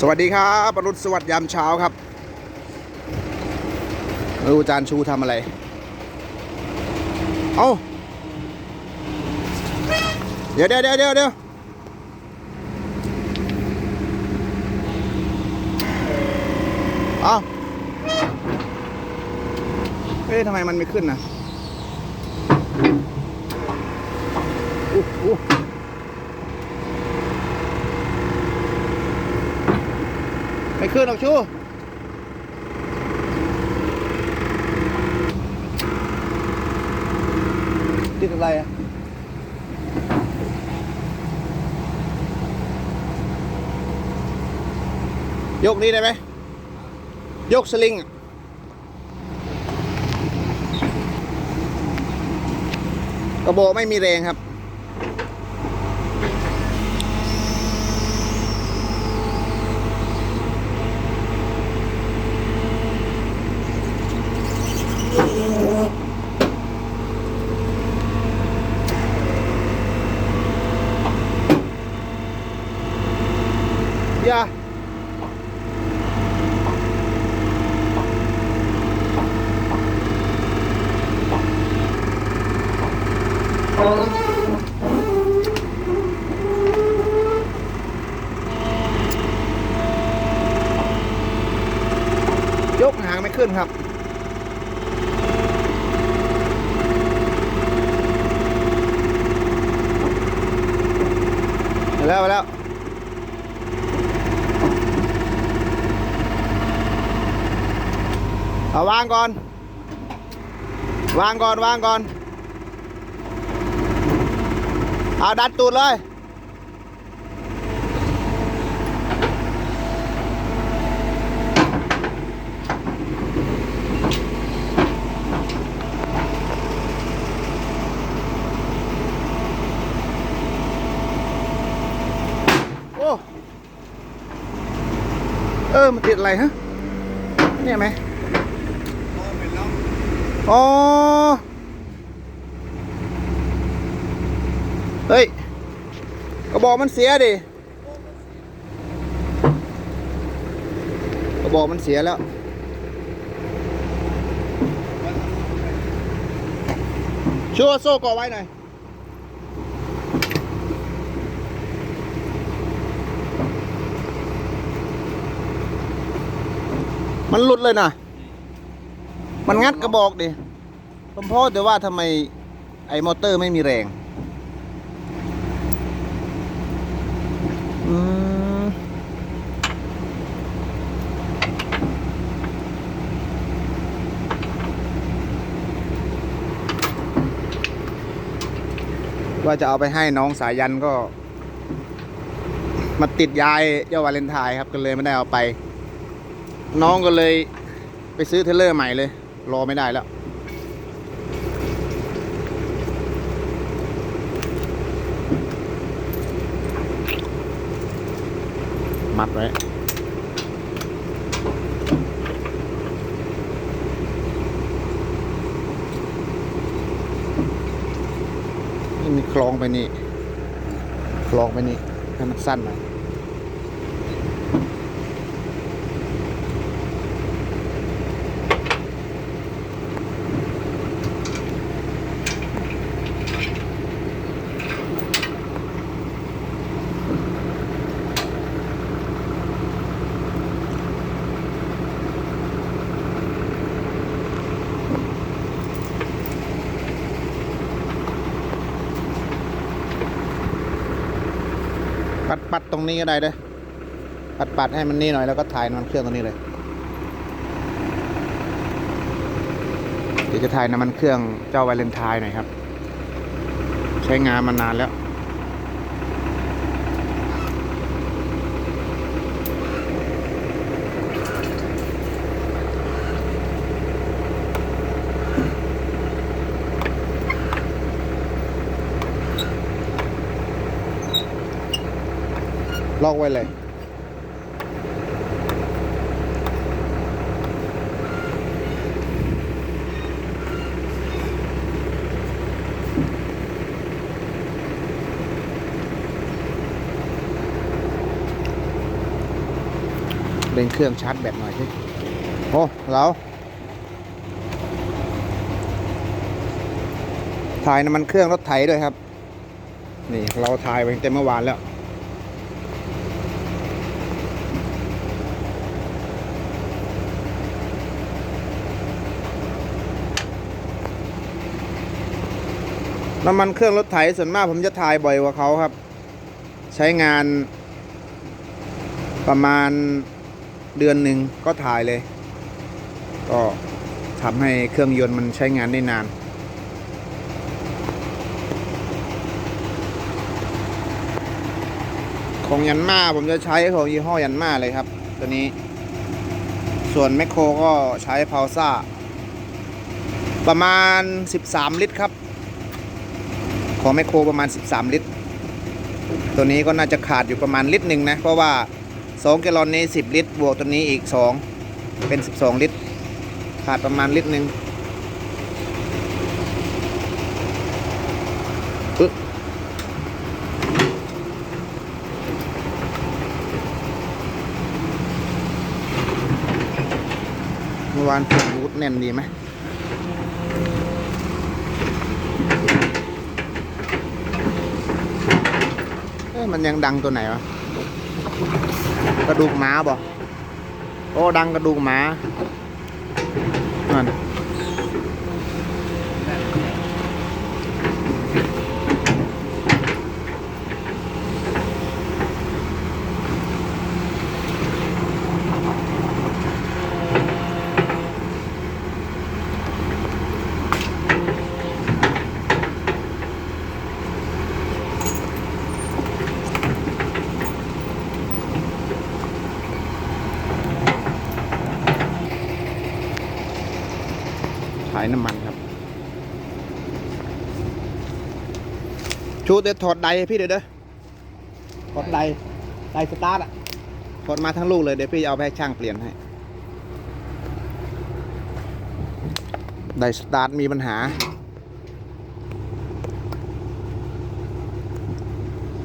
สวัสดีครับปรุษสวัสดิ์ยามเช้าครับไม่รู้อาจารย์ชูทำอะไร เอาเดี๋ยวเดี๋ยวเดี๋ยวเดี๋ยวเดี๋ยวเอาเอ๊ะทำไมมันไม่ขึ้นนะอู้ ไม่ขึ้นหรอกชูติดอะไรอะยกนี้ได้ไหมยกสลิงกระบอกไม่มีแรงครับ อย่าอยกหางไม่ขึ้นครับ ไปแล้วไปแล้ว เอา วางก่อน วางก่อนวางก่อนเอาดัดตูดเลย โอ้ เออ มันติดอะไรฮะ เนี่ยไหม อ๋อ เฮ้ย กระบอกมันเสียดิ กระบอกมันเสียแล้วช่วยโซ่ก่อไว้หน่อย มันหลุดเลยนะ มันงัดกระบอกดิผมพ่อแต่ว่าทำไมไอ้มอเตอร์ไม่มีแรงอืมว่าจะเอาไปให้น้องสายันก็ มาติดยายเจ้าวาเลนไทน์ครับก็เลยไม่ได้เอาไป น้องก็เลยไปซื้อเทเลอร์ใหม่เลย รอไม่ได้แล้ว มัดไว้ นี่มีคลองไปนี่ คลองไปนี่ ให้มันสั้นหน่อย ปัดปัดตรงนี้ก็ได้เด้ปัดปัดให้มันนี่หน่อยแล้วก็ถ่ายน้ำมันเครื่องตรงนี้เลย เดี๋ยวจะถ่ายน้ำมันเครื่องเจ้าวาเลนไทน์หน่อยครับ ใช้งานมานานแล้ว ล็อกไว้เลย เร่งเครื่องชาร์จแบตหน่อยสิโอ้เราถ่ายน้ำมันเครื่องรถไถด้วยครับ นี่เราถ่ายไปตั้งแต่เมื่อวานแล้ว น้ำมันเครื่องรถไถส่วนมากผมจะถ่ายบ่อยกว่าเขาครับ ใช้งานประมาณเดือนหนึ่งก็ถ่ายเลย ก็ทำให้เครื่องยนต์มันใช้งานได้นาน ของยันมาผมจะใช้ของยี่ห้อยันมาเลยครับ ตัวนี้ ส่วนแมคโครก็ใช้พาวซ่า ประมาณ 13 ลิตรครับ ของแมคโครประมาณ 13 ลิตร ตัวนี้ก็น่าจะขาดอยู่ประมาณลิตรหนึ่งนะ เพราะว่า 2 แกลลอนนี้ 10 ลิตร บวกตัวนี้อีก 2 เป็น 12 ลิตร ขาดประมาณลิตรหนึ่งเมื่อวานถูกรูดแน่นดีไหม เอ้ย มันยังดังตัวไหนวะ กระดูกหมาบ่โอ้ดังกระดูกหมานั่น ชูเดี๋ยวถอดไดให้พี่เดี๋ยวเด้อถอดไดไดสตาร์ทอะถอดมาทั้งลูกเลยเดี๋ยวพี่จะเอาไปให้ช่างเปลี่ยนให้ไดสตาร์ทมีปัญหา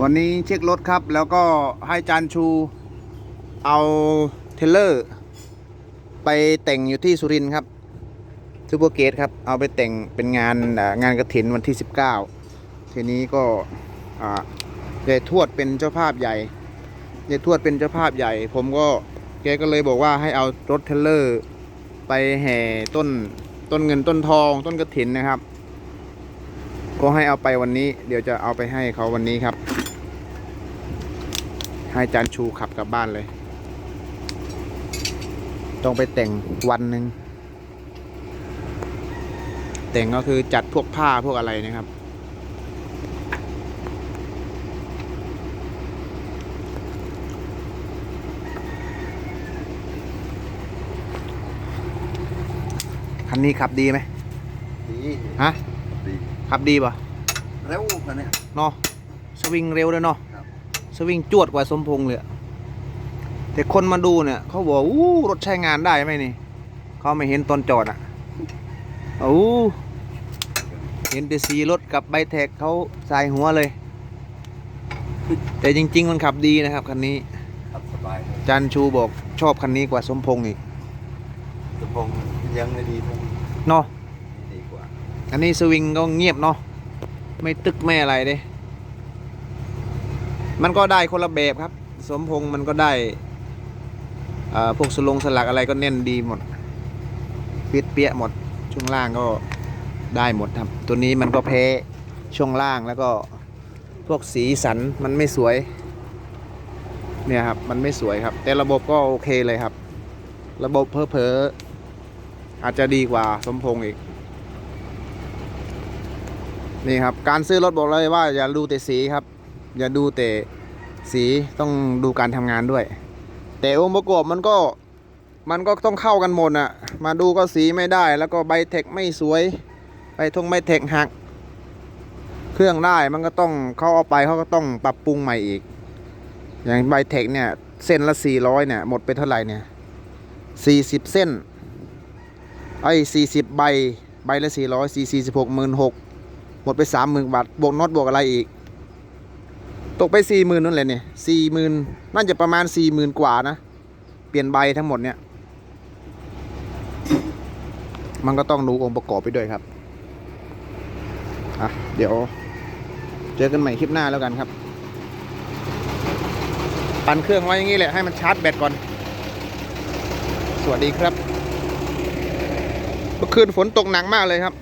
วันนี้เช็ครถครับ แล้วก็ให้จานชูเอาเทรลเลอร์ ไปแต่งอยู่ที่สุรินทร์ครับซูเปอร์เกตครับ เอาไปแต่งเป็นงานอ่างานกระถินวันที่ 19 ทีนี้ก็ยายทวดเป็นเจ้าภาพใหญ่ยายทวดเป็นเจ้าภาพใหญ่ ผมก็แกก็เลยบอกว่าให้เอารถเทเลอร์ไปแห่ต้นต้นเงินต้นทอง ต้นกระถินนะครับ ก็ให้เอาไปวันนี้ เดี๋ยวจะเอาไปให้เขาวันนี้ครับ ให้จานชูขับกลับบ้านเลย ต้องไปแต่งวันหนึ่งแต่งก็คือจัดพวกผ้าพวกอะไรนะครับ คันนี้ขับดีไหมดีฮะดีขับดีป่ะเร็วกันเนี่ยเนาะสวิงเร็วด้วยเนาะครับสวิงจวดกว่าสมพงษ์เลยอะแต่คนมาดูเนี่ยเขาบอกอู้รถใช้งานได้ไหมนี่เขาไม่เห็นตอนจอดอะอู้เห็นแต่สีรถกับใบแท็กเขาสายหัวเลย แต่จริง ๆ มันขับดีนะครับคันนี้ขับสบายเลยจันชูบอกชอบคันนี้กว่าสมพงษ์อีกสมพงษ์ ยังไม่ดีเท่าเนาะดีกว่าอันนี้สวิงก็เงียบเนาะไม่ตึกไม่อะไรเด้มันก็ได้คนละแบบครับ สมพงษ์มันก็ได้อ่าพวกสลงสลักอะไรก็แน่นดีหมดเปียเปียหมด ช่วงล่างก็ได้หมดครับ ตัวนี้มันก็แพ้ช่วงล่างแล้วก็พวกสีสันมันไม่สวย เนี่ยครับ มันไม่สวยครับ แต่ระบบก็โอเคเลยครับ ระบบเพอเพอๆ อาจจะดีกว่าสมพงษ์อีก นี่ครับ การซื้อรถบอกเลยว่าอย่าดูแต่สีครับ อย่าดูแต่สีต้องดูการทำงานด้วย แต่องค์ประกอบมันก็มันก็ต้องเข้ากันหมดอะมาดูก็สีไม่ได้ แล้วก็ใบเทคไม่สวยใบทงใบเทคหัก เครื่องได้มันก็ต้องเขาเอาไปเขาก็ต้องปรับปรุงใหม่อีก อย่างใบเทคเนี่ย เส้นละสี่ร้อยเนี่ยหมดไปเท่าไหร่เนี่ยสี่สิบเส้น ไอ้สี่สิบใบ ใบละสี่ร้อยสี่สี่สิบหกหมื่นหกหมดไปสามหมื่นบาท บวกน็อตบวกอะไรอีก ตกไปสี่หมื่นนั่นแหละเนี่ยสี่หมื่นน่าจะประมาณสี่หมื่นกว่านะ เปลี่ยนใบทั้งหมดเนี่ย มันก็ต้องดูองค์ประกอบไปด้วยครับ อะ เดี๋ยว เจอกันใหม่คลิปหน้าแล้วกันครับ ปั่นเครื่องไว้อย่างนี้แหละให้มันชาร์จแบตก่อน สวัสดีครับ เมื่อคืนฝนตกหนักมากเลยครับ